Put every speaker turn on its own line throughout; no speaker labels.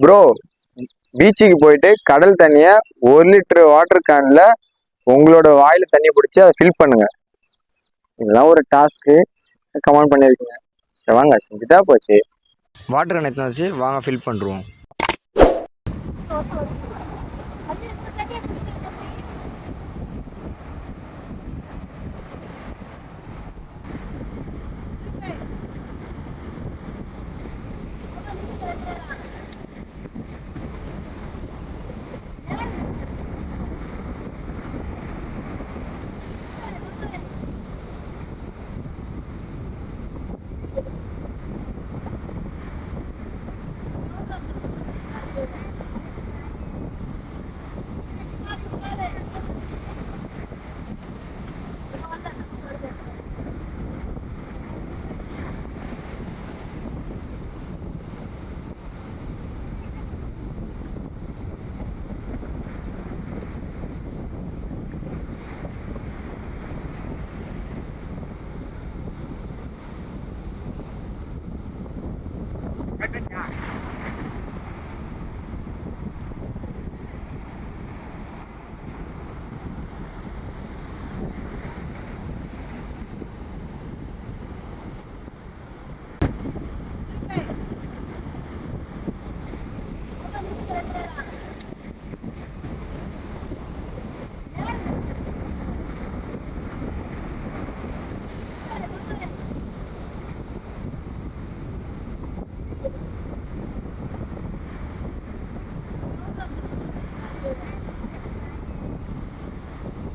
Bro பீச்சுக்கு போயிட்டு கடல் தண்ணியை ஒரு லிட்டர் வாட்டர் கேன்ல உங்களோட வாயில தண்ணி பிடிச்சி அதை ஃபில் பண்ணுங்க. இதெல்லாம் ஒரு டாஸ்க்கு கமெண்ட் பண்ணியிருக்கீங்க சரி வாங்க. செஞ்சுட்டா போச்சு. வாட்டர் கேன் எத்தனை வச்சு வாங்க ஃபில் பண்ணுறோம்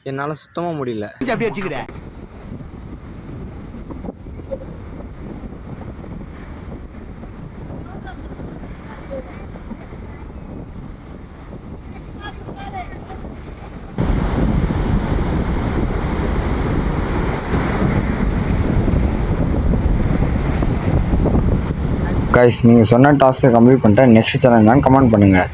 என்னால் சுத்தமாக முடியல.
அப்படி வச்சுக்கிற.
கைஸ் நீங்கள் சொன்ன டாஸ்க்கை கம்ப்ளீட் பண்ணிட்டேன் நெக்ஸ்ட் சேனல் என்னன்னு கமெண்ட் பண்ணுங்கள்